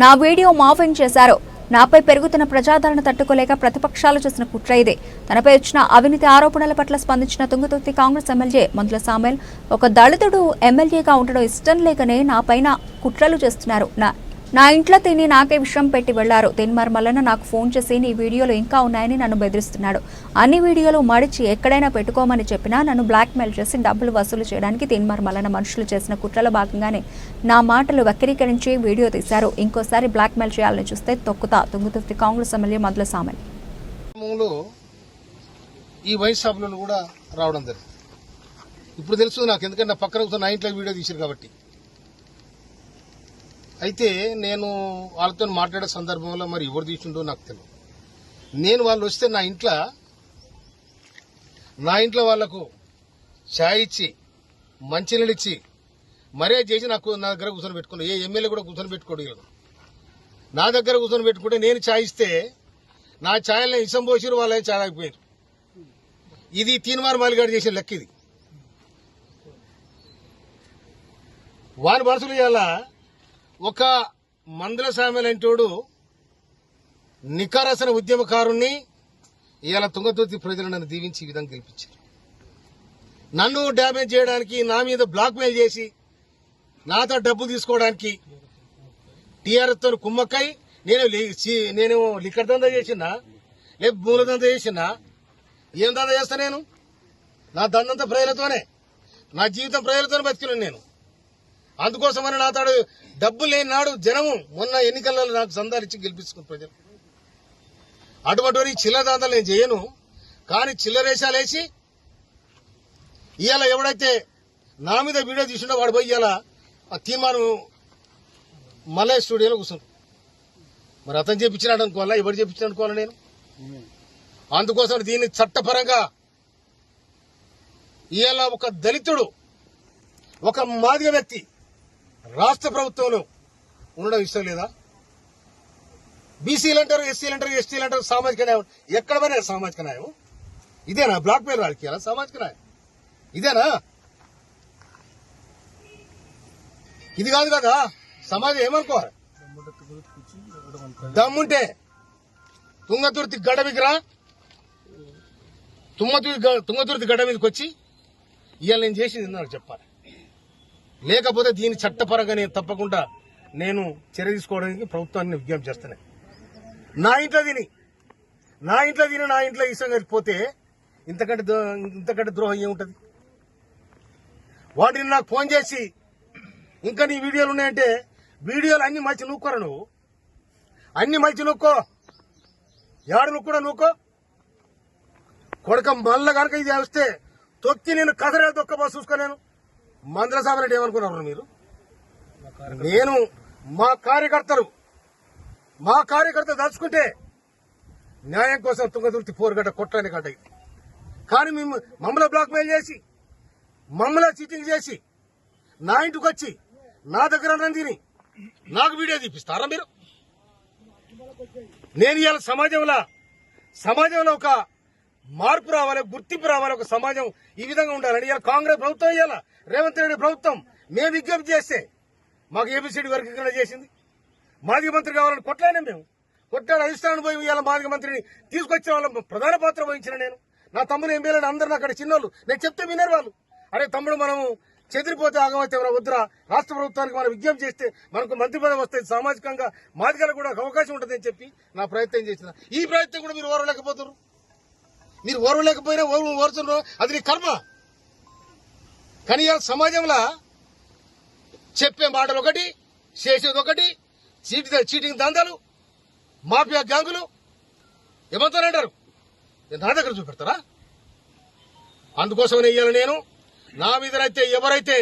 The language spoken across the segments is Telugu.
నా వీడియో మాఫింగ్ చేశారు. నాపై పెరుగుతున్న ప్రజాదరణ తట్టుకోలేక ప్రతిపక్షాలు చేసిన కుట్ర ఇదే. తనపై వచ్చిన అవినీతి ఆరోపణల పట్ల స్పందించిన తుంగతుర్తి కాంగ్రెస్ ఎమ్మెల్యే మందుల సామెల్ ఒక దళితుడు ఎమ్మెల్యేగా ఉండడం ఇష్టం లేకనే నాపైన కుట్రలు చేస్తున్నారు. నా నా ఇంట్లో తిని నాకే విషయం పెట్టి వెళ్ళారు. తిన్మార్ నాకు ఫోన్ చేసి నీ వీడియోలు ఇంకా ఉన్నాయని నన్ను బెదిరిస్తున్నాడు. అన్ని వీడియోలు మడిచి ఎక్కడైనా పెట్టుకోమని చెప్పినా నన్ను బ్లాక్మెయిల్ చేసి డబ్బులు వసూలు చేయడానికి తిన్మర్మలన మనుషులు చేసిన కుట్రలో భాగంగానే నా మాటలు వక్రీకరించి వీడియో తీశారు. ఇంకోసారి బ్లాక్మెయిల్ చేయాలని చూస్తే తొక్కుతా తుంగుతుర్తి కాంగ్రెస్ ఎమ్మెల్యే మధుల సామెల్. ఈ వైస్ కూడా రావడం జరిగింది. ఇప్పుడు తెలుసు నాకు ఎందుకంటే నా పక్కన నా ఇంట్లో వీడియో తీశారు కాబట్టి. అయితే నేను వాళ్ళతో మాట్లాడే సందర్భంలో మరి ఎవరు తీసుండో నాకు తెలియదు నేను వాళ్ళు వస్తే నా ఇంట్లో నా ఇంట్లో వాళ్ళకు ఛాయ్ ఇచ్చి మంచినీళ్ళు ఇచ్చి మర్యాద చేసి నాకు నా దగ్గర కూర్చొని పెట్టుకుని ఏ ఎమ్మెల్యే కూడా కూర్చొని పెట్టుకోగలను నా దగ్గర కూర్చొని పెట్టుకుంటే నేను ఛాయ్ ఇస్తే నా ఛాయల్ని ఇసం పోసిరు వాళ్ళే ఛాయ్ అయిపోయారు ఇది తీన్మార్ మాలిగాడు చేసిన లెక్క ఇది. వారి మనసులు ఇవాళ ఒక మందుల సామెలంటోడు నికారసన ఉద్యమకారుణ్ణి ఇవాళ తుంగతుర్తి ప్రజలు నన్ను దీవించి ఈ విధంగా గెలిపించారు. నన్ను డ్యామేజ్ చేయడానికి నా మీద బ్లాక్ మెయిల్ చేసి నాతో డబ్బు తీసుకోవడానికి టీఆర్ఎస్తో కుమ్మక్కై నేను నేను లిక్కర్ దందా చేసినా లేదు మూల దందా చేసినా ఏం దందా చేస్తా నేను? నా దందంతా ప్రజలతోనే నా జీవితం ప్రజలతోనే బతికినాను నేను. అందుకోసమని నా తాడు డబ్బు లేని నాడు జనము మొన్న ఎన్నికలలో నాకు సందాలు గెలిపించుకుని ప్రజలు. అటువంటి చిల్లదాందలు నేను చేయను. కానీ చిల్లరేషాలు వేసి ఇవాళ ఎవడైతే నా మీద వీడియో తీసుండో వాడు పోయి ఇవాళ ఆ తీర్మానం మలయ స్టూడియోలో కూర్చున్నాడు మరి అతను చేపించినాడు అనుకోవాలా? ఎవరు చేపించాడు అనుకోవాలి నేను? అందుకోసం దీన్ని చట్టపరంగా ఇవాళ ఒక దళితుడు ఒక మాదిగ వ్యక్తి రాష్ట్ర ప్రభుత్వంలో ఉండడం ఇష్టం లేదా? బీసీలు అంటారు ఎస్సీలు అంటారు ఎస్టీలు అంటారు సామాజిక న్యాయం. ఎక్కడ పోయినా సామాజిక న్యాయం. ఇదేనా? బ్లాక్ మెయిల్ వాళ్ళకి సామాజిక న్యాయం. ఇదేనా? ఇది కాదు కదా సమాజం ఏమనుకోవాలి? దమ్ముంటే. తుంగతుర్తి గడ మీదకి రా. తుమ్మతుర్తి తుంగతుర్తి గడ్డ మీదకి వచ్చి ఇవాళ నేను చేసింది నాకు చెప్పాలి. లేకపోతే దీని చట్టపరంగా నేను తప్పకుండా నేను చర్య తీసుకోవడానికి ప్రభుత్వాన్ని విజ్ఞప్తి చేస్తాను. నా ఇంట్లో తిని నా ఇంట్లో తిని నా ఇంట్లో ఇష్టం పోతే ఇంతకంటే ఇంతకంటే ద్రోహం ఏముంటుంది? వాటిని నాకు ఫోన్ చేసి ఇంకా నీ వీడియోలు ఉన్నాయంటే వీడియోలు అన్ని మంచి నూక్కోరా నువ్వు. అన్ని మంచి నూక్కో. ఏడు నువ్వు కూడా నూక్కో? కొడక మళ్ళా కనుక ఇది వస్తే తొక్కి నేను కదరే తొక్కబో చూసుకోలేను నేను మందల ఏమనుకున్నారు మీరు? నేను మా కార్యకర్తలు మా కార్యకర్త దాచుకుంటే న్యాయం కోసం తుంగతుర్తి పోరుగడ్డ కొట్టని గడ్డ ఇది కానీ మేము మమ్మల్ని బ్లాక్ మెయిల్ చేసి మమ్మల్ని చీటింగ్ చేసి నా ఇంటికి వచ్చి నా దగ్గర తిని నాకు వీడియో తీపిస్తారా మీరు? నేను ఇవాళ సమాజంలో సమాజంలో ఒక మార్పు రావాలి గుర్తింపు రావాలి ఒక సమాజం ఈ విధంగా ఉండాలని ఇలా కాంగ్రెస్ ప్రభుత్వం ఇవ్వాలా రేవంత్ రెడ్డి ప్రభుత్వం మేము విజ్ఞప్తి చేస్తే మాకు ఏబిసిడి వర్గీకరణ చేసింది. మాజీ మంత్రి కావాలని కొట్లానే మేము. కొట్లాడి అధిష్టానం పోయి ఇవాళ మాజీ మంత్రిని తీసుకొచ్చిన వాళ్ళ ప్రధాన పాత్ర వహించిన నేను. నా తమ్ముడు ఎమ్మెల్యేలు అందరిని అక్కడ చిన్నోళ్ళు. నేను చెప్తే వినరు వాళ్ళు. అరే తమ్ముడు మనము చెదిరిపోతే ఆగమైతే మన వద్దురా? రాష్ట్ర ప్రభుత్వానికి మనం విజ్ఞప్తి చేస్తే మనకు మంత్రి పదవి వస్తుంది సామాజికంగా మాదిగలకు కూడా ఒక అవకాశం ఉంటుందని చెప్పి నా ప్రయత్నం చేసిన. ఈ ప్రయత్నం కూడా మీరు ఓరలేకపోతున్నారు మీరు ఓర్వలేకపోయినా ఓర్వ ఓర్చున్నారు అది నీ కర్మ. కానీ సమాజంలో చెప్పే మాటలు ఒకటి చేసేది ఒకటి చీటి చీటింగ్ దందాలు మాఫియా గ్యాంగులు ఏమంటారంటారు నా దగ్గర చూపెడతారా? అందుకోసమని ఇయ్యాలి నేను. నా మీదనైతే ఎవరైతే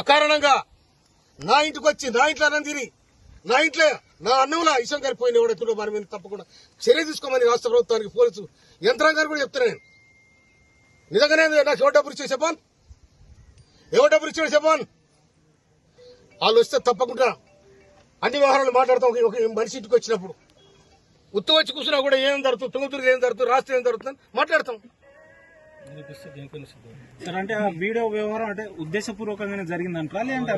అకారణంగా నా ఇంటికి వచ్చి నా ఇంట్లో అన్నం తిని నా ఇంట్లో నా అన్నంలో ఇష్టం కలిపోయిన ఎవడెత్తుడో వారి మీద తప్పకుండా చర్య తీసుకోమని రాష్ట్ర ప్రభుత్వానికి పోలీసు యంత్రాంగాన్ని కూడా చెప్తున్నా నేను నిజంగానే నాకు ఎవరు డబ్బులు ఇచ్చాడు చెప్పాను? ఎవరు డబ్బులు ఇచ్చాడు చెప్పాను? వాళ్ళు వస్తే తప్పకుండా అన్ని వ్యవహారాలు మాట్లాడతాం. ఒక- మనిషి ఇంటికి వచ్చినప్పుడు ఉత్తు వచ్చి కూర్చున్నా కూడా ఏం జరుగుతుంది? తుంగతుర్తి ఏం జరుగుతుంది? రాష్ట్రం ఏం జరుగుతుంది మాట్లాడతాం. సార్ అంటే ఆ వీడియో వ్యవహారం అంటే ఉద్దేశపూర్వకంగానే జరిగిందంటారా? లేదంటే